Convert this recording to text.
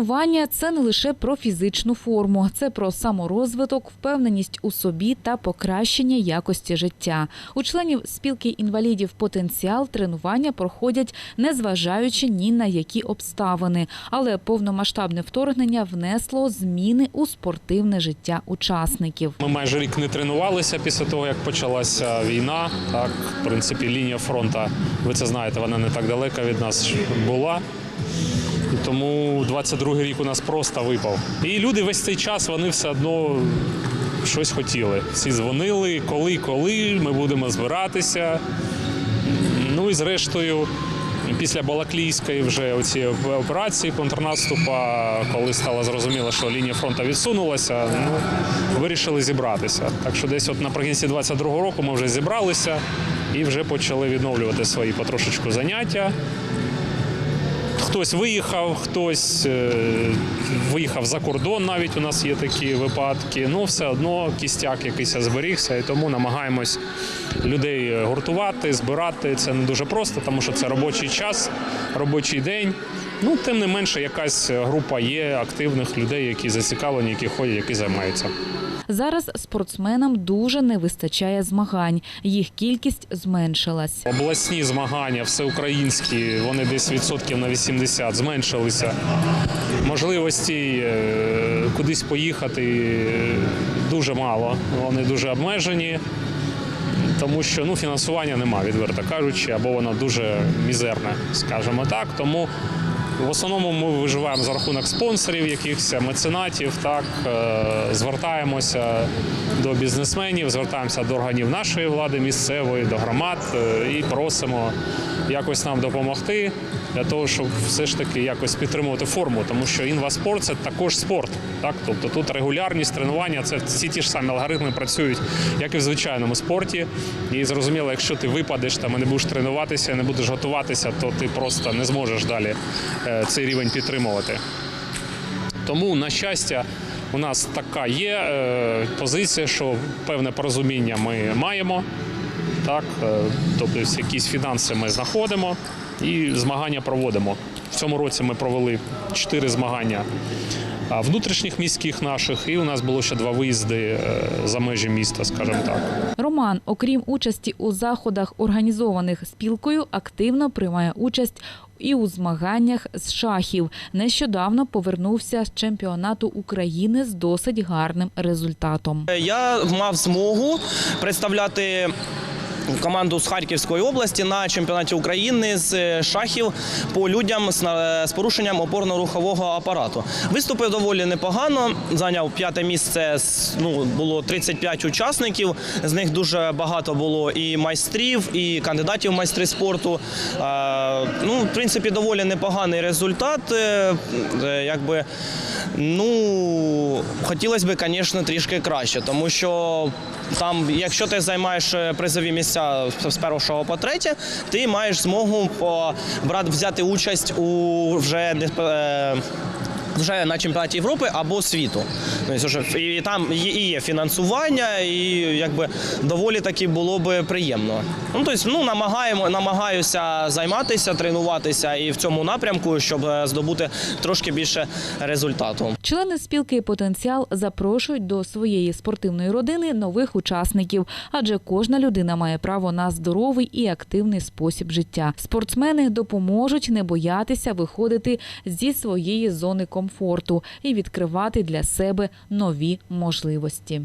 Тренування це не лише про фізичну форму, це про саморозвиток, впевненість у собі та покращення якості життя. У членів спілки інвалідів потенціал тренування проходять незважаючи ні на які обставини, але повномасштабне вторгнення внесло зміни у спортивне життя учасників. Ми майже рік не тренувалися після того, як почалася війна. Так, в принципі, лінія фронту, ви це знаєте, вона не так далека від нас була. Тому 22-й рік у нас просто випав. І люди весь цей час вони все одно щось хотіли. Всі дзвонили, коли, коли ми будемо збиратися. Ну і зрештою, після Балаклійської вже оці операції контрнаступа, коли стало зрозуміло, що лінія фронту відсунулася, ну вирішили зібратися. Так що десь от наприкінці 22-го року ми вже зібралися і вже почали відновлювати свої потрошечку заняття. Хтось виїхав, хтось е, виїхав за кордон. Навіть у нас є такі випадки. Ну, все одно кістяк якийсь зберігся, і тому намагаємось людей гуртувати, збирати. Це не дуже просто, тому що це робочий час, робочий день. Ну, тим не менше, якась група є активних людей, які зацікавлені, які ходять, які займаються. Зараз спортсменам дуже не вистачає змагань. Їх кількість зменшилась. Обласні змагання, всеукраїнські, вони десь відсотків на 80 зменшилися. Можливості е, кудись поїхати е, дуже мало. Вони дуже обмежені, тому що ну, фінансування нема, відверто кажучи, або воно дуже мізерне, скажімо так. Тому в основному ми виживаємо за рахунок спонсорів, якихось меценатів. Так е, звертаємося до бізнесменів, звертаємося до органів нашої влади місцевої, до громад е, і просимо якось нам допомогти для того, щоб все ж таки якось підтримувати форму, тому що інваспорт це також спорт. Так, тобто тут регулярність тренування, це всі ті ж самі алгоритми працюють, як і в звичайному спорті. І зрозуміло, якщо ти випадеш там і не будеш тренуватися, не будеш готуватися, то ти просто не зможеш далі е, цей рівень підтримувати. Тому, на щастя, у нас така є е, позиція, що певне порозуміння ми маємо. Так, е, тобто якісь фінанси ми знаходимо і змагання проводимо. В цьому році ми провели чотири змагання внутрішніх міських наших, і у нас було ще два виїзди е, за межі міста, скажімо так. Роман, окрім участі у заходах, організованих спілкою, активно приймає участь і у змаганнях з шахів. Нещодавно повернувся з чемпіонату України з досить гарним результатом. Я мав змогу представляти. Команду з Харківської області на чемпіонаті України з шахів по людям з порушенням опорно-рухового апарату. Виступив доволі непогано. Зайняв п'яте місце. Ну було 35 учасників. З них дуже багато було і майстрів, і кандидатів в майстри спорту. Е, Ну, в принципі, доволі непоганий результат. Е, е, Якби Ну, хотілося б, звісно, трішки краще, тому що там, якщо ти займаєш е, призові місця з першого по третє, ти маєш змогу по, брати, взяти участь у вже е, вже на чемпіонаті Європи або світу. Вже, і там і є фінансування, і якби доволі таки було би приємно. Ну, тобто, ну, намагаємо, намагаюся займатися, тренуватися і в цьому напрямку, щоб е, здобути трошки більше результату. Члени спілки Потенціал запрошують до своєї спортивної родини нових учасників, адже кожна людина має право на здоровий і активний спосіб життя. Спортсмени допоможуть не боятися виходити зі своєї зони комфорту і відкривати для себе нові можливості.